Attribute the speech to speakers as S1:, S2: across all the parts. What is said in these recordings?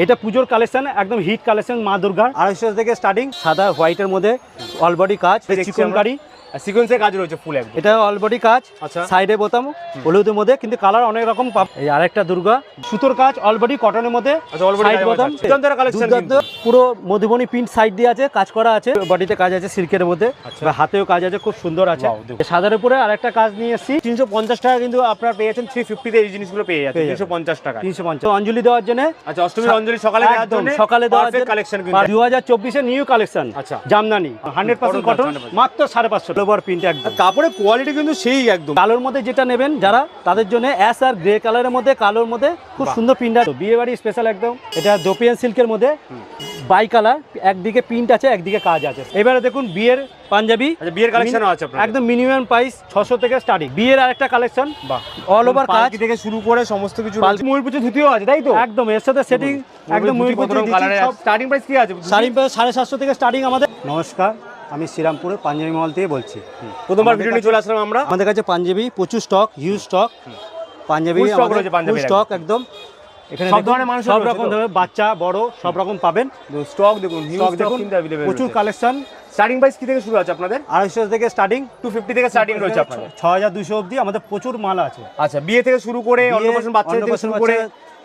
S1: এটা পুজোর কালেকশন একদম হিট কালেকশন মা দুর্গার। আড়াইশো থেকে স্টার্টিং সাদা হোয়াইটের মধ্যে অলবডি কাজ
S2: দেখছি
S1: কারি।
S2: সিকোয়েন্সের কাজ রয়েছে ফুল একদম।
S1: এটা কাজ
S2: আচ্ছা।
S1: সাইডে বোতাম হলুদের মধ্যে কিন্তু কালার অনেক রকম এই আরেকটা দুর্গা সুতোর কাজ কটনের মধ্যে
S2: আচ্ছা
S1: সাইড বোতাম।
S2: কালেকশন
S1: পুরো মধুবনী প্রিন্ট সাইড দিয়ে আছে কাজ করা আছে বডিতে কাজ আছে সিল্কের মধ্যে হাতেও কাজ আছে খুব সুন্দর আছে। সাদার উপরে আরেকটা কাজ নিয়ে এসেছি
S2: 350 টাকা কিন্তু আপনারা পেয়েছেন 350 তে এই জিনিসগুলো পেয়ে যাচ্ছে 350 টাকা
S1: 350 অঞ্জলি দেওয়ার জন্য
S2: আচ্ছা অষ্টমীর অঞ্জলি সকালে দেওয়ার জন্য
S1: সকালে দেওয়ার জন্য।
S2: কালেকশন কিন্তু।
S1: 2024 এর নিউ কালেকশন
S2: আচ্ছা।
S1: জামদানি
S2: 100%
S1: কটন মাত্র 550 ওভার প্রিন্ট একদম।
S2: কাপড়ের কোয়ালিটি কিন্তু সেই একদম।
S1: কালোর মধ্যে যেটা নেবেন যারা তাদের জন্য অ্যাস আর গ্রে কালারের মধ্যে কালোর মধ্যে খুব সুন্দর প্রিন্ট আছে বিয়ে বাড়ি স্পেশাল একদম। এটা দোপিয়ান সিল্কের মধ্যে বাই কালার একদিকে প্রিন্ট আছে একদিকে কাজ আছে। এবারে দেখুন বিয়ের পাঞ্জাবি।
S2: আচ্ছা, বিয়ের কালেকশন আছে
S1: একদম মিনিমাম প্রাইস ছশো থেকে স্টার্টিং বিয়ের আর একটা
S2: কালেকশন
S1: অল ওভার কাজ।
S2: থেকে শুরু করে সমস্ত কিছু ময়ূর পুজো ধুতিও আছে তাই তো?
S1: একদম এর সাথে সেটিং একদম ময়ূর পুজো
S2: স্টার্টিং প্রাইস কি আছে।
S1: স্টার্টিং প্রাইস সাড়ে সাতশো থেকে স্টার্টিং আমাদের। নমস্কার। আমি শ্রীরামপুরের পাঞ্জাবি মল থেকে বলছি।
S2: প্রথমবার ভিডিও নিয়ে চলে আসলাম আমরা।
S1: আমাদের কাছে পাঞ্জাবি প্রচুর stock
S2: huge stock punjabi
S1: stock একদম। পাঞ্জাবি
S2: ধরনের মানুষ
S1: সব রকম বাচ্চা বড় সব রকম পাবেন।
S2: স্টক দেখুন
S1: প্রচুর কালেকশন
S2: স্টার্টিং কি থেকে শুরু আছে আপনাদের?
S1: আড়াইশো থেকে স্টার্টিং
S2: টু ফিফটি থেকে স্টার্টিং রয়েছে
S1: অবধি আমাদের প্রচুর মাল আছে।
S2: আচ্ছা বিয়ে থেকে শুরু করে বাচ্চা থেকে শুরু করে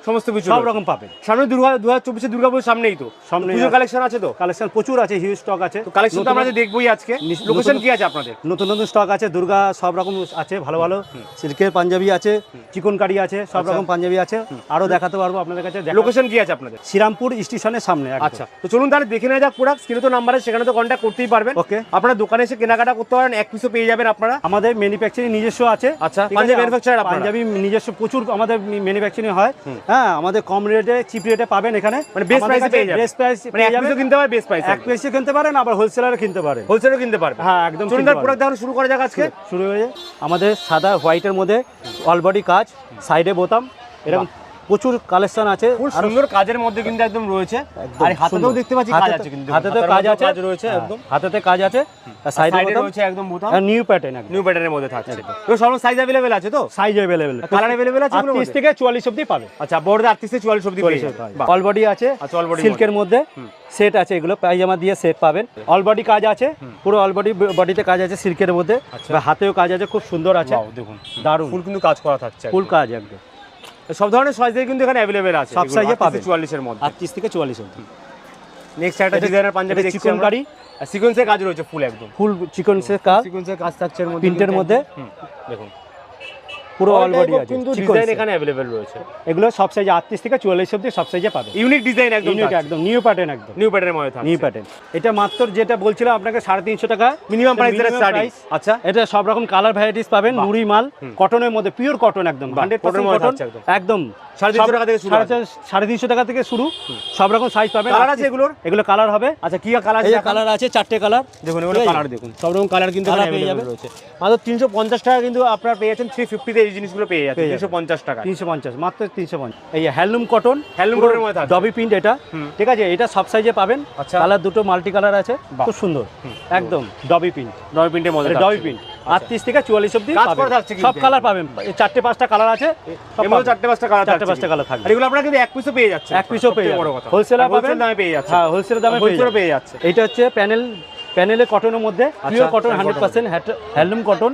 S2: সমস্ত কিছু
S1: সব রকম পাবেন।
S2: সামনে দুর্গা দু হাজার চব্বিশে দুর্গাপুজোর সামনেই তো।
S1: সামনে
S2: পুজোর কালেকশন আছে তো?
S1: কালেকশন প্রচুর আছে হিউজ স্টক আছে।
S2: তো কালেকশন তো আমরা দেখবোই আজকে। লোকেশন কি আছে আপনাদের?
S1: নতুন নতুন স্টক আছে দুর্গা সব রকম আছে ভালো ভালো। সিল্কের পাঞ্জাবি আছে চিকন কারি আছে সব
S2: আচ্ছা।
S1: রকম পাঞ্জাবি আছে। আরও দেখাতে পারব আপনাদের কাছে
S2: লোকেশন কি আছে আপনাদের?
S1: শ্রীরামপুর স্টেশনের সামনে।
S2: আচ্ছা। তো চলুন তাহলে দেখে নেওয়া যাক প্রোডাক্ট স্ক্রিনে তো নাম্বার সেখানে তো কন্ট্যাক্ট করতেই পারবেন।
S1: ওকে
S2: আপনারা দোকানে এসে কেনাকাটা করতে পারেন এক পিসও পেয়ে যাবেন আপনারা।
S1: আমাদের ম্যানুফ্যাকচারিং নিজস্ব আছে
S2: আচ্ছা, পাঞ্জাবি আপনারা?
S1: পাঞ্জাবি নিজস্ব প্রচুর আমাদের ম্যানুফ্যাকচারিং হয়। হ্যাঁ? আমাদের কম রেটে চিপ রেটে পাবেন এখানে।
S2: মানে বেস্ট প্রাইসে পেয়ে যাবেন।
S1: বেস্ট প্রাইস
S2: মানে এক কিনতে পারেন বেস্ট প্রাইস
S1: এক পিসও কিনতে পারেন আবার হোলসেলারও কিনতে পারেন
S2: হোলসেলারও কিনতে পারবেন
S1: হ্যাঁ একদম পারেন।
S2: প্রোডাক্ট দেখানো শুরু করা যাক আজকে।
S1: শুরু হয়ে যায় আমাদের সাদা হোয়াইটের মধ্যে অলবডি কাজ সাইডে বোতাম এরকম প্রচুর কালেকশন আছে
S2: খুব
S1: আরো
S2: সুন্দর কাজের মধ্যে কিন্তু একদম রয়েছে
S1: একদম
S2: আর হাতেও
S1: সুন্দর।
S2: দেখতে পাচ্ছি কাজ
S1: হাতেতে-
S2: আছে কিন্তু
S1: হাতেতেও
S2: হাতের
S1: কাজ
S2: মধ্যেও
S1: আছে
S2: কাজ রয়েছে
S1: হ্যাঁ,
S2: একদম
S1: হাতেতে কাজ আছে সাইডে
S2: সাইডে
S1: বোতাম
S2: রয়েছে একদম বোতাম
S1: নিউ প্যাটার্ন একদম
S2: নিউ প্যাটার্নের মধ্যে থাকছে তো সব সাইজ अवेलेबल আছে তো
S1: সাইজ অ্যাভেলেবেল
S2: কালার अवेलेबल আছে এগুলোর
S1: আটত্রিশ
S2: মধ্যে?
S1: থেকে চুয়াল্লিশ অব্দি পাবে
S2: আচ্ছা বড় 38 থেকে 44 অবধি পেয়ে যাবেন বাহ।
S1: অলবডি আছে
S2: আচ্ছা, all body
S1: সিল্কের মধ্যে সেট আছে এগুলো পায়জামা দিয়ে সেট পাবেন অলবডি কাজ আছে পুরো অলবডি বডিতে কাজ আছে সিল্কের মধ্যে
S2: আচ্ছা।
S1: বা হাতেও কাজ আছে খুব সুন্দর আছে
S2: Wow, দেখুন
S1: দারুণ
S2: ফুল কিন্তু কাজ করা থাকছে
S1: ফুল কাজ একদম
S2: সব ধরনের সাইজে কিন্তু এখানে अवेलेबल আছে
S1: সব size এ পাবেন।
S2: 44 এর মধ্যে
S1: আটত্রিশ থেকে চুয়াল্লিশ অব্দি
S2: নেক্সট একটা ডিজাইনার পাঞ্জাবি দেখছি
S1: চিকন কারি
S2: আর সিকোয়েন্সের কাজ রয়েছে ফুল একদম
S1: ফুল চিকনসের কাজ
S2: সিকোয়েন্সের কাজ থাকছে এর মধ্যে
S1: প্রিন্টের
S2: কিন্তু
S1: মধ্যে
S2: একদম। হুম, দেখুন
S1: পুরো
S2: All
S1: অলবডি
S2: type of
S1: আছে
S2: কিন্তু
S1: চিকন
S2: ডিজাইন
S1: set।
S2: এখানে अवेलेबल রয়েছে
S1: এগুলো সব সাইজে আটত্রিশ থেকে চুয়াল্লিশ অব্দি সব সাইজে পাবে
S2: ইউনিক ডিজাইন একদম
S1: ইউনিক একদম নিউ প্যাটার্ন একদম
S2: নিউ প্যাটার্নের মধ্যে থাকছে
S1: নিউ প্যাটার্ন এটা মাত্র যেটা বলছিলাম আপনাকে সাড়ে তিনশো টাকা
S2: মিনিমাম প্রাইস এর
S1: minimum
S2: স্টার্টিং
S1: price।
S2: আচ্ছা
S1: এটা সব রকম কালার ভ্যারাইটিস পাবেন নুরি মাল কটনের মধ্যে পিওর কটন একদম
S2: বাহ,
S1: হান্ড্রেড
S2: cotton এর মধ্যে
S1: কটন
S2: থাকছে একদম।
S1: একদম
S2: সাড়ে তিনশো
S1: সব-
S2: টাকা থেকে শুরু
S1: সাড়ে
S2: আছে।
S1: চার- সাড়ে তিনশো টাকা থেকে শুরু সব রকম সাইজ পাবেন
S2: কালার আছে এগুলোর
S1: এগুলো কালার হবে
S2: আচ্ছা কি কালার
S1: এই যে
S2: আছে
S1: কালার আছে চারটে কালার
S2: দেখুন এগুলো
S1: ঠিক আছে?
S2: কালার দেখুন সব রকম কালার কিন্তু
S1: Colour
S2: এখানে
S1: পেয়ে
S2: available
S1: যাবে।
S2: রয়েছে মাত্র তিনশো পঞ্চাশ টাকা কিন্তু আপনারা পেয়ে যাচ্ছেন থ্রি ফিফটিতে এই জিনিসগুলো পেয়ে
S1: যাবেন।
S2: তিনশো পঞ্চাশ টাকা
S1: তিনশো পঞ্চাশ মাত্র তিনশো পঞ্চাশ। এই হ্যান্ডলুম কটন
S2: Handloom cotton মধ্যে
S1: ডবি প্রিন্ট এটা। ঠিক আছে এটা সব সাইজে পাবেন।
S2: আচ্ছা।
S1: কালার দুটো মাল্টি কালার আছে খুব সুন্দর। একদম ডবি প্রিন্ট
S2: নয় প্রিন্টের মধ্যে
S1: ডবি প্রিন্ট আটত্রিশ থেকে চুয়াল্লিশ অব্দি সব কালার পাবেন। চারটে পাঁচটা কালার আছে।
S2: চারটে পাঁচটা কালার
S1: চারটে পাঁচটা কালার থাকবে।
S2: এগুলো আপনারা কিন্তু এক পিসও পেয়ে যাচ্ছে
S1: এক পিসও পেয়ে
S2: কথা।
S1: হোলসেলার পাবেন
S2: দামে পেয়ে যাচ্ছে।
S1: হ্যাঁ হোলসেল দামে পেয়ে
S2: যাচ্ছে।
S1: এটা হচ্ছে প্যানেল প্যানেলে কটনের মধ্যে pure
S2: cotton
S1: hundred percent handloom cotton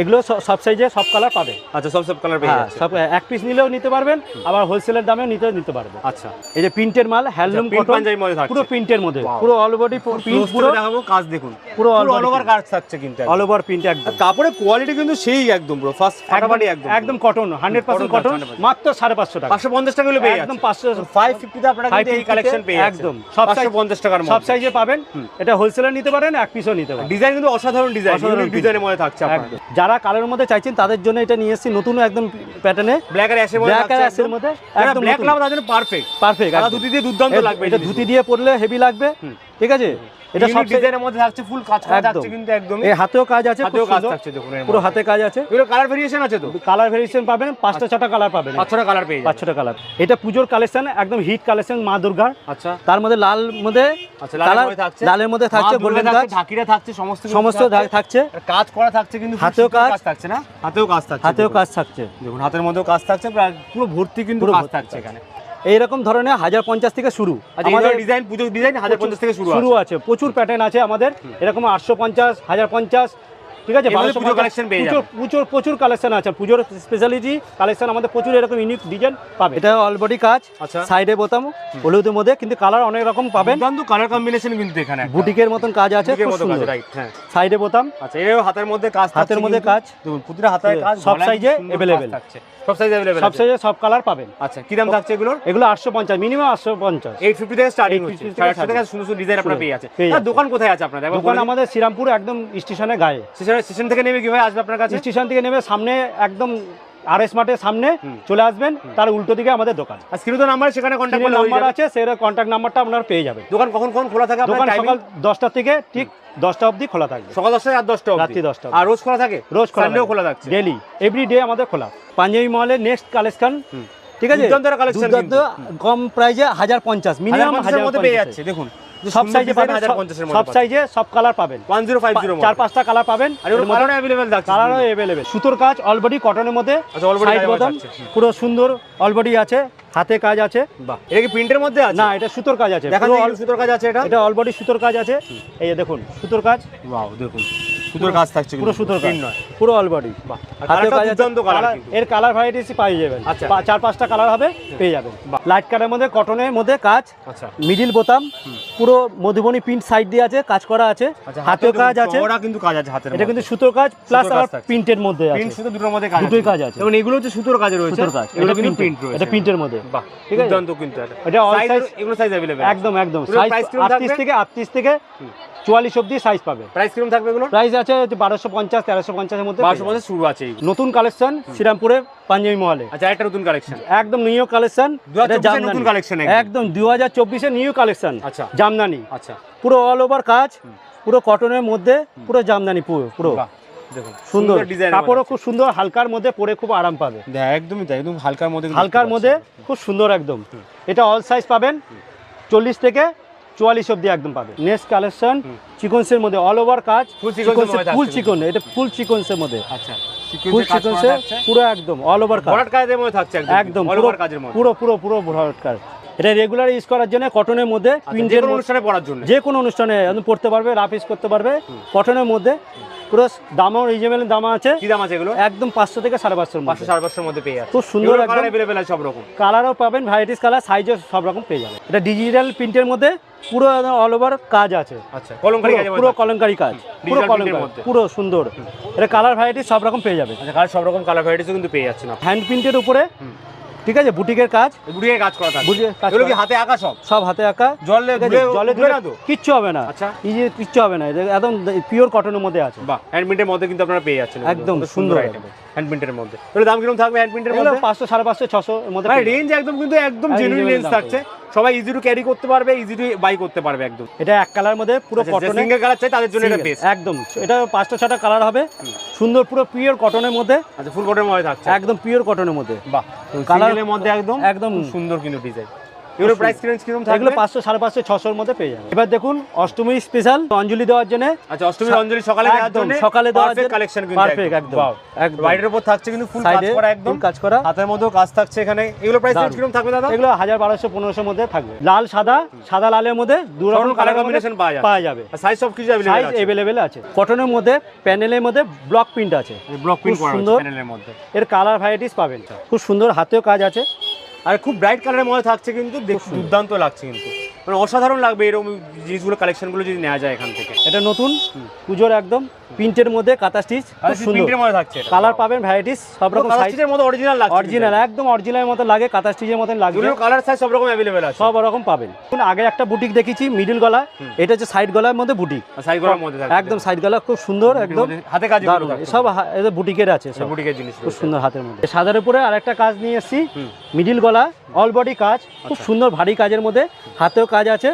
S1: এগুলো সব সাইজে সব কালার পাবে।
S2: আচ্ছা সব সব কালার
S1: হ্যাঁ সব এক পিস নিলেও নিতে পারবেন আবার হোলসেলের দামেও নিতে নিতে পারবেন।
S2: আচ্ছা।
S1: এই যে প্রিন্টের মাল হ্যান্ডলুম কটন
S2: মধ্যে থাকছে।
S1: পুরো প্রিন্টের মধ্যে পুরো অল বডি প্রিন্ট পুরো
S2: দেখাবো কাজ দেখুন।
S1: পুরো
S2: পুরো অল ওভার কাজ থাকছে কিন্তু
S1: অল ওভার প্রিন্ট একদম।
S2: কাপড়ের কোয়ালিটি কিন্তু সেই একদম ব্রো ফার্স্ট ফাটাফাটি একদম।
S1: একদম কটন হান্ড্রেড পার্সেন্ট কটন মাত্র সাড়ে পাঁচশো টাকা।
S2: পাঁচশো পঞ্চাশ টাকা পেয়ে
S1: একদম পাঁচশো
S2: ফাইভ ফিফটিতে আপনারা এই কালেকশন পেয়ে
S1: একদম। সব
S2: পঞ্চাশ টাকার
S1: সব সাইজে পাবেন। এটা হোলসেলার নিতে পারেন এক পিসও নিতে পারেন।
S2: ডিজাইন কিন্তু অসাধারণ ডিজাইন
S1: অসাধারণ
S2: ডিজাইনের মধ্যে থাকছে
S1: যারা কালারের মধ্যে চাইছেন তাদের জন্য এটা নিয়ে এসেছি নতুন একদম প্যাটার্নে
S2: ব্ল্যাক আর অ্যাশের মধ্যে
S1: ব্ল্যাক আর অ্যাশের মধ্যে একদম।
S2: ব্ল্যাক। লাভ তার জন্য পারফেক্ট
S1: পারফেক্ট
S2: আর ধুতি দিয়ে দুর্দান্ত লাগবে
S1: এটা ধুতি দিয়ে পরলে হেভি লাগবে ঠিক আছে? এটা সব
S2: ডিজাইনের মধ্যে থাকছে ফুল কাজ করা
S1: একদম।
S2: থাকছে কিন্তু একদমই।
S1: এই হাতেও কাজ আছে
S2: হাতেও কাজ থাকছে দেখুন
S1: পুরো হাতে কাজ আছে।
S2: এগুলো কালার ভেরিয়েশন আছে তো?
S1: কালার ভেরিয়েশন পাবেন পাঁচটা ছটা কালার পাবেন।
S2: পাঁচ ছটা কালার পেয়ে
S1: পাঁচ
S2: যাচ্ছে
S1: কালার এটা পুজোর কালেকশন একদম হিট কালেকশন মা দুর্গার।
S2: আচ্ছা।
S1: তার মধ্যে লাল মধ্যে
S2: আচ্ছা লালের মধ্যে থাকছে।
S1: গোল্ডেন কাজ
S2: ঢাকিরা থাকছে সমস্ত
S1: সমস্ত
S2: থাকছে। কাজ করা থাকছে কিন্তু
S1: হাতেও কাজ।
S2: থাকছে না? হাতেও কাজ থাকছে
S1: হাতেও কাজ থাকছে।
S2: দেখুন হাতের মধ্যেও কাজ থাকছে পুরো ভর্তি কিন্তু কাজ থাকছে এখানে।
S1: এইরকম ধরনের হাজার পঞ্চাশ থেকে শুরু।
S2: আচ্ছা
S1: আমাদের
S2: ডিজাইন পুজো ডিজাইন হাজার পঞ্চাশ থেকে শুরু
S1: শুরু
S2: আছে।
S1: প্রচুর প্যাটার্ন আছে আমাদের। এরকম আটশো পঞ্চাশ হাজার পঞ্চাশ ঠিক আছে?
S2: মধ্যে পুজোর পেয়ে
S1: প্রচুর প্রচুর প্রচুর কালেকশন আছে। পুজোর স্পেশালিটি কালেকশন আমাদের প্রচুর এরকম ইউনিক ডিজাইন পাবে। এটা অলবডি কাজ
S2: আচ্ছা।
S1: সাইডে বোতাম হলুদের মধ্যে কিন্তু কালার অনেক রকম পাবেন।
S2: দুর্দান্ত কালার কম্বিনেশন কিন্তু এখানে।
S1: বুটিকের মতন কাজ আছে খুব সুন্দর।
S2: রাইট হ্যাঁ।
S1: সাইডে বোতাম।
S2: আচ্ছা এর হাতের মধ্যে কাজ
S1: হাতের মধ্যে কাজ।
S2: প্রতিটা হাতের কাজ
S1: সব সাইজে এ
S2: সুন্দর কাজ
S1: available।
S2: থাকছে সব সাইজ अवेलेबल
S1: সব সাইজে সব কালার পাবেন
S2: আচ্ছা কি দাম থাকছে এগুলোর
S1: এগুলো আটশো পঞ্চাশ মিনিমাম আটশো পঞ্চাশ
S2: 850 থেকে স্টার্টিং
S1: 850
S2: হচ্ছে
S1: থেকে
S2: সাড়ে আটশো
S1: starting।
S2: থেকে সুন্দর সুন্দর ডিজাইন আপনারা পেয়ে যাচ্ছে
S1: পেয়ে
S2: আর
S1: যাচ্ছে।
S2: দোকান কোথায় আছে আপনাদের একবার
S1: দোকান
S2: বলে দিন।
S1: আমাদের শ্রীরামপুর একদম স্টেশনের গায়ে
S2: স্টেশন স্টেশন থেকে নেমে কিভাবে আসবে আপনার কাছে
S1: স্টেশন থেকে নেমে সামনে একদম আর এস মাঠের সামনে চলে আসবেন তার উল্টো দিকে আমাদের দোকান।
S2: আর স্ক্রিনে তো নাম্বার সেখানে কন্ট্যাক্ট
S1: নাম্বার আছে সেটা কন্ট্যাক্ট নাম্বারটা আপনারা পেয়ে যাবেন।
S2: দোকান কখন কখন খোলা থাকে
S1: দোকান সকাল দশটা থেকে ঠিক দশটা অবধি খোলা থাকবে।
S2: সকাল 10টা আর 10টা অবধি?
S1: রাত্রি 10টা
S2: আর রোজ খোলা থাকে?
S1: রোজ খোলা
S2: খোলা থাকছে।
S1: ডেলি এভরি ডে আমাদের খোলা। পাঞ্জাবি মহলের নেক্সট কালেকশন ঠিক আছে? কম প্রাইজে হাজার পঞ্চাশ মিনিমাম হাজার
S2: মধ্যে পেয়ে যাচ্ছে দেখুন।
S1: সব সাইজে পাবেন
S2: হাজার
S1: সব-
S2: পঞ্চাশের
S1: সব
S2: মধ্যে
S1: সাইজে সব কালার পাবেন
S2: 1050
S1: চার পাঁচটা কালার পাবেন
S2: আর এর মধ্যে अवेलेबल থাকছে
S1: কালারও অ্যাভেলেবেল সুতোর কাজ অলবডি কটনের মধ্যে
S2: আচ্ছা, all body
S1: সাইড
S2: কাজের মধ্যে
S1: বোতাম
S2: থাকছে।
S1: পুরো সুন্দর অলবডি আছে হাতে কাজ আছে
S2: বাহ এটা কি প্রিন্টের মধ্যে আছে
S1: না এটা সুতোর কাজ আছে
S2: দেখা
S1: পুরো
S2: যায়
S1: all-
S2: সুতোর কাজ আছে এটা
S1: এটা অলবডি সুতোর কাজ আছে এই যে দেখুন সুতোর কাজ
S2: ওয়াও দেখুন সুতোর কাজ থাকছে
S1: পুরো
S2: কিন্তু,
S1: সুতোর কাজ
S2: print নয়
S1: পুরো অলবডি
S2: বাহ আর
S1: হাতে
S2: কালারটা
S1: কাজ আছে
S2: দুর্দান্ত কালার
S1: কালার-
S2: কিন্তু
S1: এর কালার ভ্যারাইটিস পেয়ে যাবেন
S2: আচ্ছা।
S1: পা- চার পাঁচটা কালার হবে পেয়ে যাবেন
S2: বাহ।
S1: লাইট কালারের মধ্যে কটনের মধ্যে কাজ
S2: আচ্ছা
S1: মিডিল বোতাম পুরো মধুবনী প্রিন্ট সাইড দিয়ে আছে কাজ করা আছে
S2: আচ্ছা
S1: হাতেও কাজ আছে
S2: ওরা কিন্তু কাজ আছে হাতের
S1: এটা কিন্তু সুতোর কাজ প্লাস
S2: সুতোর কাজ
S1: আবার
S2: থাকছে।
S1: প্রিন্টের মধ্যে আছে
S2: প্রিন্ট শুধু দুটোর মধ্যে কাজ
S1: দুটোই কাজ আছে।
S2: এবং এগুলো হচ্ছে সুতোর কাজে রয়েছে
S1: সুতোর কাজ
S2: এগুলো
S1: এটা
S2: কিন্তু
S1: প্রিন্ট
S2: প্রিন্ট রয়েছে
S1: এটা প্রিন্টের মধ্যে
S2: বাহ
S1: ঠিক আছে?
S2: দুর্দান্ত কিন্তু এটা
S1: এটা all
S2: Size
S1: size-
S2: এগুলো সাইজ अवेलेबल
S1: একদম একদম
S2: এগুলোর
S1: সাইজ
S2: price কিরকম
S1: আটত্রিশ
S2: থাকবে?
S1: থেকে আটত্রিশ থেকে চুয়াল্লিশ অব্দি সাইজ পাবে।
S2: প্রাইস কীরকম থাকবে এগুলো
S1: প্রাইস আছে বারোশো পঞ্চাশ তেরোশো পঞ্চাশের মধ্যে
S2: বারোশো পঞ্চাশ শুরু আছে
S1: নতুন কালেকশন শ্রীরামপুরে পাঞ্জাবি মহলে।
S2: আচ্ছা একটা নতুন কালেকশন
S1: একদম নিউ কালেকশন
S2: নতুন collection একদম।
S1: দু হাজার চব্বিশের নিউ কালেকশন
S2: আচ্ছা।
S1: জামদানি।
S2: আচ্ছা।
S1: পুরো অল ওভার কাজ পুরো কটনের মধ্যে পুরো জামদানি পুরো পুরো। সুন্দর।
S2: ডিজাইন
S1: কাপড়ও খুব সুন্দর হালকার মধ্যে পরে খুব আরাম পাবে।
S2: একদমই তাই একদম হালকার মধ্যে
S1: হালকার মধ্যে খুব সুন্দর একদম। এটা অল সাইজ পাবেন চল্লিশ থেকে চুয়াল্লিশ অব্দি একদম পাবে। নেক্সট কালেকশন চিকনসের মধ্যে অল ওভার কাজ। ফুল চিকন এটা ফুল চিকনসের মধ্যে।
S2: আচ্ছা
S1: ফুল চিকনসে পুরো একদম অল ওভার কাজ।
S2: কাজের মধ্যে থাকছে একদম
S1: পুরো পুরো পুরো ভরাট কাজ। এটা রেগুলার ইউজ করার জন্য কটনের মধ্যে
S2: আচ্ছা,
S1: প্রিন্টের
S2: অনুষ্ঠানে পড়ার জন্য?
S1: যে কোনো অনুষ্ঠানে পড়তে পারবে রাফ ইউজ করতে পারবে কটনের মধ্যে। পুরো দামও রিজনেবল দাম আছে।
S2: কি দাম আছে এগুলো?
S1: একদম পাঁচশো থেকে সাড়ে পাঁচশোর
S2: পাঁচশো সাড়ে পাঁচশোর মধ্যে পেয়ে যাবে
S1: খুব সুন্দর একদম
S2: অ্যাভেলেবেল আছে সব রকম?
S1: কালারও পাবেন ভ্যারাইটিস কালার সাইজও সব রকম পেয়ে যাবে এটা ডিজিটাল প্রিন্টের মধ্যে পুরো অল ওভার কাজ আছে।
S2: আচ্ছা কলমকারি কাজ
S1: পুরো কলমকারি কাজ পুরো
S2: কলমকারি
S1: পুরো সুন্দর। এটা কালার ভ্যারাইটি সব রকম পেয়ে যাবে
S2: আচ্ছা সব রকম কালার ভ্যারাইটিসও কিন্তু পেয়ে যাচ্ছে না
S1: হ্যান্ড প্রিন্টের উপরে ঠিক আছে বুটিকের কাজ।
S2: বুটিকের কাজ করা থাকে। এগুলো কি হাতে আঁকা সব?
S1: সব হাতে আঁকা।
S2: জলে
S1: জলে
S2: ধুলে না তো?
S1: কিচ্ছু হবে না।
S2: আচ্ছা।
S1: ইজি কিচ্ছু হবে না একদম পিওর কটনের মধ্যে আছে।
S2: বাহ হ্যান্ডমেডের মধ্যে কিন্তু আপনারা পেয়ে যাচ্ছেন।
S1: একদম সুন্দর
S2: আইটেম হ্যান্ডপ্রিন্টের মধ্যে। এগুলো দাম কীরকম থাকবে হ্যান্ডপ্রিন্টের
S1: এগুলো
S2: মধ্যে?
S1: পাঁচশো সাড়ে পাঁচশো ছশো মধ্যে।
S2: রেঞ্জ একদম কিন্তু একদম
S1: একদম
S2: জেনুইন রেঞ্জ থাকছে। সবাই ইজি টু ক্যারি করতে পারবে ইজি টু বাই করতে পারবে একদম।
S1: এটা এক কালার মধ্যে পুরো কটনের
S2: সিঙ্গেল কালার চাই তাদের জন্য এটা বেস্ট
S1: একদম। এটা পাঁচটা ছটা কালার হবে। সুন্দর পুরো পিওর কটনের মধ্যে।
S2: আচ্ছা ফুল কোটের মধ্যে থাকছে।
S1: একদম পিওর কটনের মধ্যে।
S2: বাহ কালারের মধ্যে একদম
S1: একদম
S2: সুন্দর কিন্তু ডিজাইন এগুলো প্রাইস রেঞ্জ কিরকম থাকবে
S1: এগুলো পাঁচশো সাড়ে পাঁচশো ছশোর মধ্যে পেয়ে যাবে এবার দেখুন অষ্টমী স্পেশাল অঞ্জলি দেওয়ার জন্য
S2: আচ্ছা অষ্টমীর অঞ্জলি সকালে দেওয়ার
S1: একদম,
S2: জন্য
S1: সকালে দেওয়ার জন্য
S2: কালেকশন কিন্তু
S1: perfect, একদম, একদম।
S2: হোয়াইটের উপর থাকছে কিন্তু ফুল কাজ
S1: সাইডে
S2: করা একদম
S1: কাজ করা
S2: হাতের মধ্যেও কাজ থাকছে এখানে এগুলো প্রাইস রেঞ্জ
S1: দারুণ।
S2: কিরকম থাকবে দাদা
S1: এগুলো হাজার বারোশো পনেরোশোর মধ্যে থাকবে লাল সাদা সাদা লালের মধ্যে দু
S2: সব
S1: রকম
S2: রকম
S1: কালার
S2: colour combination পাওয়া যাবে।
S1: পাওয়া যাবে
S2: সাইজ সব কিছু
S1: সাইজ
S2: अवेलेबल আছে
S1: অ্যাভেলেবেল আছে কটনের মধ্যে প্যানেলের মধ্যে ব্লক প্রিন্ট আছে
S2: ব্লক প্রিন্ট
S1: খুব
S2: করা আছে
S1: সুন্দর।
S2: প্যানেলের মধ্যে
S1: এর কালার ভ্যারাইটিস পাবেন খুব সুন্দর হাতেও কাজ আছে
S2: আর খুব ব্রাইট কালারের মধ্যে থাকছে কিন্তু দেখ- দুর্দান্ত লাগছে কিন্তু মানে অসাধারণ লাগবে এরকম জিনিসগুলো কালেকশনগুলো যদি নেওয়া যায় এখান থেকে
S1: এটা নতুন পুজোর একদম প্রিন্টের মধ্যে কাঁথা স্টিচ খুব সুন্দর
S2: প্রিন্টের মধ্যে থাকছে
S1: কালার পাবেন ভ্যারাইটিস সব রকম সাইজ
S2: কালার মধ্যে অরিজিনাল লাগছে
S1: অরিজিনাল একদম অরিজিনাল মতো লাগে কাঁথা স্টিচের মতন লাগবে
S2: এগুলোর কালার সাইজ সব রকম अवेलेबल আছে
S1: সব রকম পাবেন দেখুন, আগে একটা বুটিক দেখেছি মিডল গলা এটা হচ্ছে সাইড গলার মধ্যে বুটিক
S2: সাইজ করার মধ্যে থাকছে
S1: একদম সাইড গলা খুব সুন্দর একদম
S2: হাতে কাজ
S1: দারুণ সব হা- এদের বুটিকের আছে সব
S2: বুটিকের জিনিস
S1: খুব সুন্দর হাতের মধ্যে সাদার উপরে আরেকটা কাজ নিয়ে এসেছি মিডিল গলা অল বডি কাজ খুব
S2: আচ্ছা।
S1: সুন্দর ভারী কাজের মধ্যে হাতেও কাজ আছে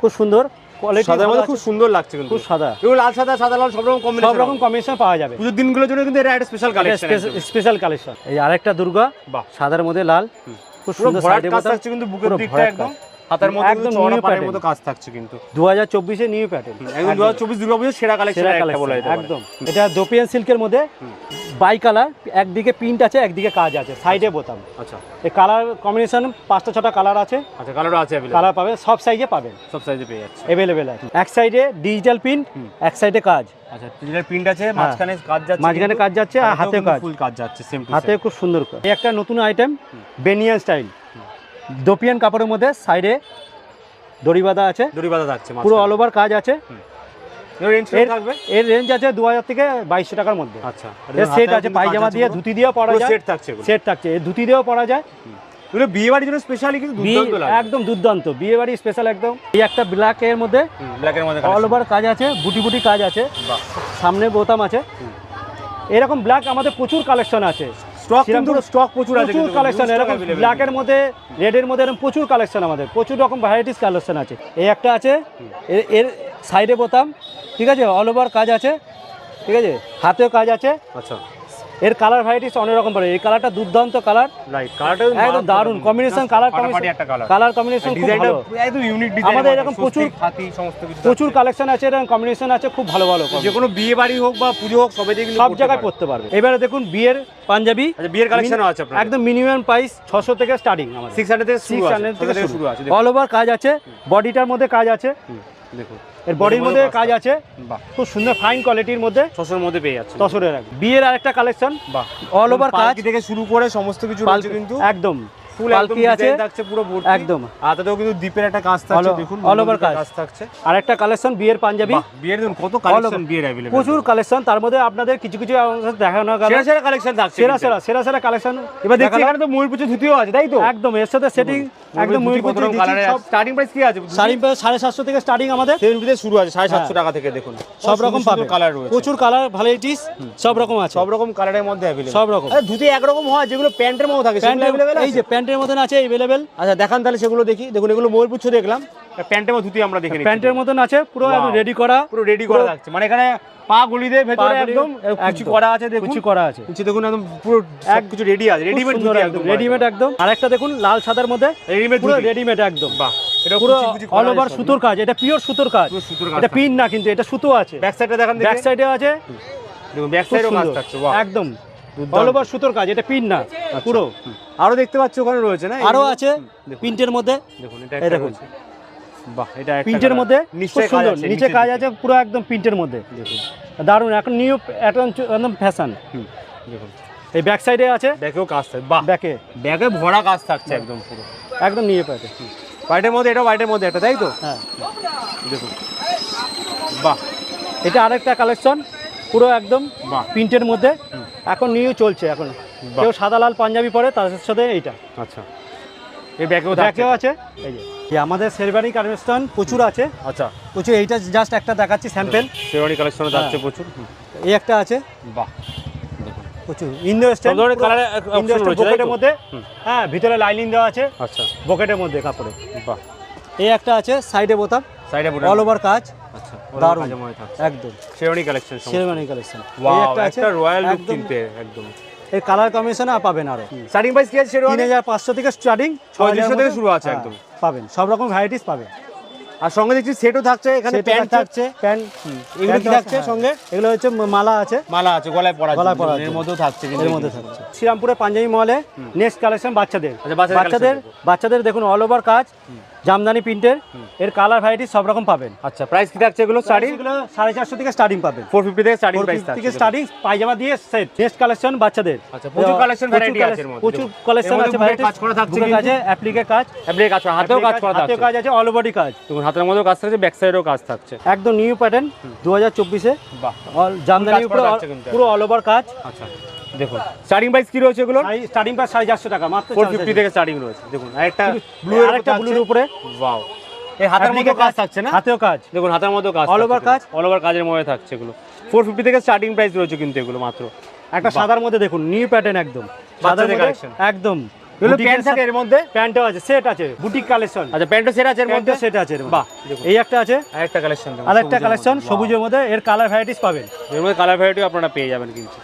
S1: খুব সুন্দর কোয়ালিটি
S2: সাদার মধ্যে খুব সুন্দর লাগছে কিন্তু।
S1: খুব সাদা।
S2: এবং লাল সাদা সাদা লাল সব রকম
S1: সব রকম কম্বিনেশন পাওয়া যাবে।
S2: পুজোর দিনগুলোর জন্য কিন্তু এটা একটা স্পেশাল কালেকশন
S1: স্পেশাল কালেকশন এই আরেকটা দুর্গা সাদার মধ্যে লাল খুব সুন্দর সাইডে
S2: কিন্তু বুকের দিকটা একদম। হাতার মধ্যে
S1: একদম
S2: পাড়ের মতো কাজ থাকছে কিন্তু।
S1: নিউ প্যাটার্ন
S2: একদম দুর্গাপুজোর সেরা কালেকশন একটা বলা
S1: একদম। এটা দোপিয়ান সিল্কের মধ্যে বাই কালার একদিকে প্রিন্ট আছে একদিকে কাজ আছে সাইডে বোতাম।
S2: আচ্ছা।
S1: এই কালার কম্বিনেশন পাঁচটা ছটা কালার আছে।
S2: আচ্ছা কালারও আছে
S1: কালার পাবে সব সাইজে পাবেন।
S2: সব সাইজে পেয়ে যাচ্ছে।
S1: অ্যাভেলেবেল আছে। এক সাইডে ডিজিটাল প্রিন্ট এক সাইডে কাজ।
S2: আচ্ছা ডিজিটাল প্রিন্ট আছে মাঝখানে কাজ যাচ্ছে
S1: হ্যাঁ। মাঝখানে কাজ যাচ্ছে আর হাতেও কাজ।
S2: ফুল কাজ যাচ্ছে সেম
S1: হাতে খুব সুন্দর এই একটা নতুন আইটেম বেনিয়ান স্টাইল দোপিয়ান কাপড়ের মধ্যে সাইডে দড়ি বাঁধা আছে।
S2: দড়ি বাঁধা থাকছে
S1: পুরো অল ওভার কাজ আছে। এর রেঞ্জ আছে দু হাজার থেকে বাইশশো টাকার মধ্যে।
S2: আচ্ছা।
S1: এর সেট আছে পায়জামা দিয়ে ধুতি দিয়েও পরা যায়।
S2: সেট থাকছে
S1: সেট থাকছে। এর ধুতি দিয়েও পরা যায়।
S2: এগুলো বিয়ে বাড়ির জন্য স্পেশালি কিন্তু
S1: একদম দুর্দান্ত। বিয়ে বাড়ি স্পেশাল একদম। এই একটা ব্ল্যাক এর মধ্যে অল ওভার কাজ আছে বুটি বুটি কাজ আছে। সামনে বোতাম আছে। এরকম ব্ল্যাক আমাদের প্রচুর কালেকশন আছে।
S2: স্টক কিন্তু স্টক প্রচুর আছে
S1: প্রচুর কালেকশন এরকম ব্ল্যাকের মধ্যে রেডের মধ্যে এরকম প্রচুর কালেকশন আমাদের প্রচুর রকম ভ্যারাইটিস কালেকশন আছে। এই একটা আছে এর- এর সাইডে বোতাম ঠিক আছে? অল ওভার কাজ আছে ঠিক আছে? হাতেও কাজ আছে।
S2: আচ্ছা।
S1: এর কালার ভ্যারাইটিস অনেক রকম পারে এই কালারটা দুর্দান্ত কালার
S2: রাইট কালারটা
S1: একদম দারুণ।
S2: Combination colour colour
S1: colour combination খুব ভালো।
S2: একদম ইউনিক ডিজাইন
S1: আমাদের এরকম প্রচুর-
S2: হাতি সমস্ত কিছু
S1: প্রচুর কালেকশন আছে এরকম কম্বিনেশন আছে খুব ভালো ভালো
S2: যে কোনো বিয়ে বাড়ি হোক বা পুজো হোক সবাই কিন্তু
S1: সব জায়গায়। পড়তে পারবে। এবারে দেখুন বিয়ের পাঞ্জাবি।
S2: আচ্ছা বিয়ের কালেকশনও আছে আপনার
S1: একদম মিনিমাম প্রাইস ছশো থেকে স্টার্টিং আমাদের।
S2: সিক্স হান্ড্রেড থেকে শুরু
S1: সিক্স
S2: আছে।
S1: হান্ড্রেড
S2: থেকে
S1: থেকে
S2: শুরু। আছে
S1: অল ওভার কাজ আছে বডিটার মধ্যে কাজ আছে।
S2: দেখুন।
S1: এর বডির মধ্যে কাজ আছে। খুব সুন্দর ফাইন কোয়ালিটির মধ্যে।
S2: ছশোর মধ্যে পেয়ে যাচ্ছে
S1: তসরের বিয়ের আরেকটা কালেকশন
S2: বাহ।
S1: অল ওভার কাজ।
S2: থেকে শুরু করে সমস্ত কিছু কিন্তু।
S1: একদম।
S2: ফুল
S1: আছে।
S2: থাকছে পুরো ভর্তি।
S1: একদম।
S2: হাতেও কিন্তু দ্বীপের একটা কাজ থাকছে দেখুন
S1: কাজ। কালেকশন বিয়ের পাঞ্জাবি।
S2: বিয়ের দেখুন কত কালেকশন বিয়ের অ্যাভেলেবল
S1: প্রচুর কালেকশন তার মধ্যে আপনাদের কিছু কিছু দেখানো গেল।
S2: সেরা সেরা কালেকশন থাকছে
S1: সেরা সেরা সেরা সেরা কালেকশন
S2: এবার দেখছি এখানে তো ময়ূর পুজো ধুতিও আছে তাই তো?
S1: একদম এর সাথে সেটিং একদম ময়ূর
S2: কত রকম কালারে
S1: সব
S2: স্টার্টিং প্রাইস কি আছে?
S1: শাড়ি সাড়ে সাতশো থেকে স্টার্টিং আমাদের।
S2: সেভেন শুরু আছে সাড়ে সাতশো টাকা থেকে দেখুন।
S1: সব রকম পাবে।
S2: কালার রয়েছে।
S1: প্রচুর কালার ভ্যারাইটিস সব রকম আছে।
S2: সব রকম কালারের মধ্যে অ্যাভেলেবল
S1: সব রকম।
S2: ধুতি একরকম হয় যেগুলো প্যান্টের মধ্যে থাকে
S1: প্যান্টের
S2: অ্যাভেলেবল
S1: এই যে প্যান্টের মতন আছে
S2: আচ্ছা দেখান তাহলে সেগুলো দেখি। দেখুন এগুলো ময়ূরপুচ্ছ দেখলাম। প্যান্টের মধ্যে ধুতি আমরা দেখে
S1: প্যান্টের মতন আছে পুরো রেডি করা।
S2: পুরো রেডি করা থাকছে মানে এখানে পা গুলি দিয়ে ভেতরে একদম কুচি করা আছে দেখুন।
S1: কুচি করা আছে।
S2: কুচি দেখুন একদম পুরো এক কিছু রেডি আছে। রেডিমেড ধুতি একদম
S1: রেডিমেড একদম। আরেকটা দেখুন লাল সাদার মধ্যে
S2: রেডিমেড
S1: পুরো রেডিমেড একদম।
S2: বাহ এটা
S1: পুরো
S2: কুচি কুচি
S1: অল ওভার সুতোর কাজ। এটা পিওর সুতোর কাজ। এটা পিন না কিন্তু এটা সুতো আছে।
S2: ব্যাক দেখান
S1: ব্যাক সাইডে আছে।
S2: দেখুন ব্যাক সাইডেও কাজ থাকছে। বাহ
S1: একদম। অল ওভার সুতোর কাজ। এটা পিন না পুরো।
S2: আরও দেখতে পাচ্ছি ওখানে রয়েছে না? আরও
S1: আছে। প্রিন্টের মধ্যে।
S2: দেখুন এটা
S1: দেখুন।
S2: রয়েছে। বাহ এটা
S1: প্রিন্টের মধ্যে খুব
S2: নিচে কাজ
S1: সুন্দর
S2: আছে
S1: নিচে কাজ আছে পুরো একদম প্রিন্টের মধ্যে। দারুণ এখন নিউ একদম ফ্যাশন
S2: দেখুন
S1: এই ব্যাক সাইডে আছে?
S2: ব্যাকেও কাজ থাকছে বাহ।
S1: ব্যাকে
S2: ব্যাগে ভরা কাজ থাকছে একদম পুরো।
S1: একদম নিয়ে পাবে
S2: হোয়াইটের মধ্যে এটা হোয়াইটের মধ্যে একটা তাই তো?
S1: হ্যাঁ।
S2: দেখুন। বাহ।
S1: এটা আরেকটা কালেকশন পুরো একদম
S2: বাহ।
S1: প্রিন্টের মধ্যে। এখন নিউ চলছে এখন। কেউ সাদা লাল পাঞ্জাবি পরে তার সাথে এইটা।
S2: আচ্ছা। এই ব্যাগেও
S1: ব্যাকেও আছে। এই যে। আমাদের শেরবানি কালেকশন প্রচুর আছে।
S2: আচ্ছা।
S1: প্রচুর এইটা জাস্ট একটা দেখাচ্ছি স্যাম্পেল
S2: শেরওয়ানি কালেকশনে
S1: হ্যাঁ।
S2: প্রচুর।
S1: এই একটা আছে।
S2: বাহ।
S1: প্রচুর। ইন্দো
S2: সব কালারে
S1: ইন্দো? মধ্যে। হ্যাঁ ভিতরে লাইনিং দেওয়া আছে।
S2: আচ্ছা।
S1: পকেটের মধ্যে কাপড়ে।
S2: বাহ।
S1: এই একটা আছে সাইডে বোতাম।
S2: সাইডে পুরো
S1: অল ওভার কাজ।
S2: আচ্ছা
S1: দারুণ। একদম।
S2: Sherwani
S1: collection sherwani collection
S2: wow
S1: একটা আছে।
S2: রয়্যাল লুক কিনতে একদম।
S1: এর কালার কম্বিনেশন পাবেন আরও।
S2: স্টার্টিং প্রাইস কি আছে
S1: তিন
S2: শেরওয়ানি
S1: হাজার পাঁচশো থেকে স্টার্টিং
S2: পঁয়ত্রিশশো থেকে শুরু আছে একদম।
S1: পাবেন। সব রকম ভ্যারাইটিস পাবেন।
S2: আর সঙ্গে দেখছি সেটও থাকছে এখানে প্যান্ট
S1: থাকছে প্যান্ট
S2: এগুলো কি থাকছে সঙ্গে?
S1: এগুলো হচ্ছে মালা আছে।
S2: মালা আছে গলায় পরা
S1: গলায় পরার
S2: এর। মধ্যেও থাকছে
S1: এর মধ্যে থাকছে। শ্রীরামপুরে পাঞ্জাবি মহলে নেক্সট কালেকশন বাচ্চাদের।
S2: আচ্ছা, বাচ্চাদের
S1: বাচ্চাদের বাচ্চাদের দেখুন অল ওভার কাজ। জামদানি প্রিন্টের এর কালার ভ্যারাইটি সব রকম পাবেন।
S2: আচ্ছা প্রাইস কি থাকছে এগুলো? স্টার্টিং
S1: এগুলো সাড়ে চারশো থেকে স্টার্টিং পাবেন।
S2: ফোর ফিফটি থেকে স্টার্টিং
S1: 450
S2: প্রাইস
S1: থেকে স্টার্টিং পায়জামা দিয়ে সেট নেক্সট কালেকশন বাচ্চাদের।
S2: আচ্ছা, প্রচুর
S1: প্রচুর
S2: variety আছে
S1: প্রচুর কালেকশন আছে varieties।
S2: কাজ করা থাকছে কিন্তু।
S1: কাজে অ্যাপ্লিকের কাজ।
S2: অ্যাপ্লিকে কাজ হাতেও কাজ করা
S1: হাতেও
S2: থাকছে।
S1: কাজ আছে অল বডি কাজ।
S2: দেখুন হাতের মধ্যেও কাজ থাকছে ব্যাক সাইডেও কাজ থাকছে।
S1: একদম নিউ প্যাটার্ন দু হাজার চব্বিশে।
S2: বাহ।
S1: অল জামদানি
S2: কাজ
S1: উপরে। পুরো অল ওভার কাজ।
S2: আচ্ছা। দেখুন স্টার্টিং প্রাইস কি রয়েছে এগুলো
S1: স্টার্টিং প্রাইস সাড়ে চারশো টাকা মাত্র
S2: ফোর ফিফটি থেকে স্টার্টিং রয়েছে। দেখুন আরেকটা ব্লু
S1: আরেকটা ব্লুর উপরে।
S2: ওয়াও এই হাতের মধ্যে কাজ থাকছে না?
S1: হাতেও কাজ।
S2: দেখুন হাতের মধ্যেও কাজ
S1: All over কাজ?
S2: অল ওভার কাজের মধ্যে থাকছে এগুলো। ফোর ফিফটি থেকে স্টার্টিং প্রাইস রয়েছে কিন্তু এগুলো মাত্র।
S1: একটা সাদার মধ্যে দেখুন নিউ প্যাটার্ন একদম। সাদার মধ্যে
S2: collection।
S1: একদম।
S2: এগুলো প্যান্ট থাকে এর মধ্যে?
S1: প্যান্টও আছে সেট আছে। বুটিক কালেকশন
S2: আচ্ছা প্যান্টও সেরা আছে এর মধ্যে?
S1: সেট আছে
S2: বাহ
S1: এই একটা আছে?
S2: আরেকটা কালেকশন
S1: কালেকশন সবুজের মধ্যে এর কালার ভ্যারাইটিস পাবেন।
S2: এর মধ্যে কালার ভ্যারাইটি আপনারা পেয়ে যাবেন কিন্তু।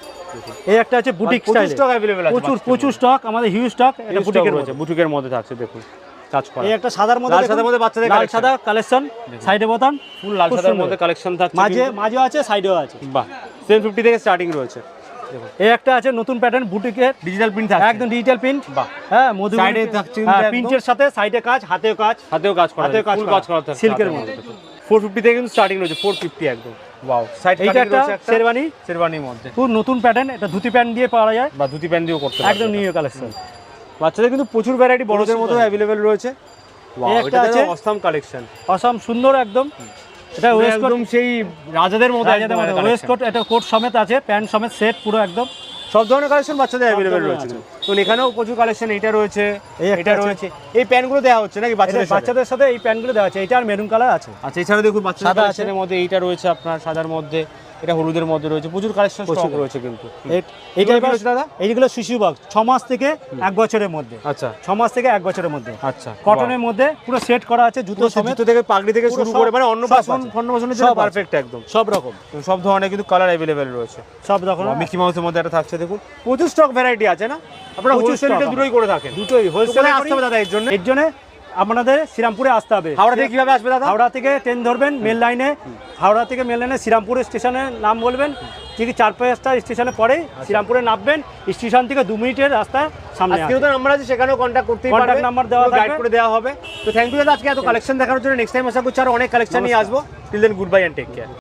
S1: এই একটা আছে বুটিক স্টাইল
S2: স্টক অ্যাভেলেবল আছে
S1: প্রচুর প্রচুর স্টক আমাদের হিউজ স্টক এটা বুটিকের মধ্যে।
S2: বুটিকের মধ্যে থাকছে দেখুন কাজ করা।
S1: এই একটা সাদার মধ্যে
S2: লাল সাদার মধ্যে বাচ্চাদের
S1: লাল সাদা কালেকশন সাইডে বোতাম
S2: ফুল লাল সাদার মধ্যে কালেকশন থাকছে
S1: মাঝে। মাঝেও আছে সাইডেও আছে।
S2: বাহ সেভেন ফিফটি থেকে স্টার্টিং রয়েছে।
S1: এই একটা আছে নতুন প্যাটার্ন বুটিকের
S2: ডিজিটাল প্রিন্ট থাকছে।
S1: একদম ডিজিটাল প্রিন্ট
S2: বাহ।
S1: হ্যাঁ মধু
S2: এ থাকছে
S1: প্রিন্টের সাথে সাইডে কাজ হাতেও কাজ।
S2: হাতেও কাজ করা
S1: হাতেও কাজ করা। সিল্কের মধ্যে।
S2: ফোর ফিফটি থেকে কিন্তু স্টার্টিং রয়েছে ফোর ফিফটি একদম। ওয়াও সাইড
S1: এইটা শেরওয়ানি
S2: শেরওয়ানির মধ্যে।
S1: খুব নতুন প্যাটার্ন এটা ধুতি প্যান্ট দিয়ে পাওয়া যায়।
S2: বা ধুতি প্যান্ট দিয়েও করতে
S1: একদম নিউ কালেকশন
S2: বাচ্চাদের কিন্তু প্রচুর ভ্যারাইটি বড়দের মতো অ্যাভেলেবেল রয়েছে।
S1: ওয়াও এটা আছে।
S2: অসাম কালেকশন
S1: অসম সুন্দর একদম। এটা ওয়েস্ট
S2: একদম সেই রাজাদের মতো রাজাদের মতো
S1: ওয়েস্ট কোট এটা কোট সমেত আছে প্যান্ট সমেত সেট পুরো একদম।
S2: সব ধরনের কালেকশন বাচ্চাদের অ্যাভেলেবেল রয়েছে। তো এখানেও প্রচুর কালেকশন এটা রয়েছে
S1: এই
S2: এটা রয়েছে। এই প্যান্টগুলো দেওয়া হচ্ছে নাকি বাচ্চাদের
S1: বাচ্চাদের সাথে এই প্যান্টগুলো দেওয়া আছে এটা আর মেরুন কালার আছে?
S2: আচ্ছা এছাড়া দেখুন বাচ্চাদের
S1: সাদা আছে।
S2: কালেকশনের মধ্যে এইটা রয়েছে আপনার সাদার মধ্যে। এটা হলুদের মধ্যে রয়েছে। প্রচুর কালেকশন। স্টক রয়েছে কিন্তু।
S1: এই-
S2: রয়েছে দাদা?
S1: এইগুলো শিশু বক্স ছ মাস থেকে এক বছরের মধ্যে।
S2: আচ্ছা।
S1: ছ মাস থেকে এক বছরের মধ্যে।
S2: আচ্ছা
S1: কটনের মধ্যে পুরো সেট করা আছে জুতো সমেত।
S2: জুতো থেকে পাগড়ি থেকে শুরু করে মানে অন্নপ্রাশন
S1: আছে।
S2: অন্নপ্রাশনের
S1: সব
S2: জন্য পারফেক্ট একদম।
S1: সব রকম।
S2: সব ধরনের কিন্তু কালার অ্যাভেলেবেল রয়েছে।
S1: সব রকম।
S2: মিকি মাউসের মধ্যে একটা থাকছে দেখুন। প্রচুর স্টক ভ্যারাইটি আছে না? আপনারা
S1: প্রচুর
S2: হোলসেল
S1: stock
S2: দুটোই করে থাকেন।
S1: দুটোই। হোলসেল
S2: আসতে হবে দাদা এর জন্য?
S1: এর জন্য আপনাদের শ্রীরামপুরে আসতে হবে।
S2: হাওড়া থেকে কীভাবে আসবে দাদা?
S1: হাওড়া থেকে ট্রেন ধরবেন মেল লাইনে হাওড়া থেকে মেল লাইনে শ্রীরামপুর স্টেশনের নাম বলবেন। ঠিক চার পাঁচটা স্টেশনে পরে শ্রীরামপুরে নামবেন। স্টেশন থেকে দু মিনিটের রাস্তা সামনে।
S2: তো নাম্বার আছে সেখানেও কন্ট্যাক্ট করতে
S1: নাম্বার
S2: পারবে।
S1: number দেওয়া
S2: গাইড করে দেওয়া হবে। তো থ্যাংক ইউ দাদা আজকে এত কালেকশন দেখানোর জন্য। নেক্সট টাইম আশা করছি আরও অনেক কালেকশন নিয়ে আসব। Till then good bye and take care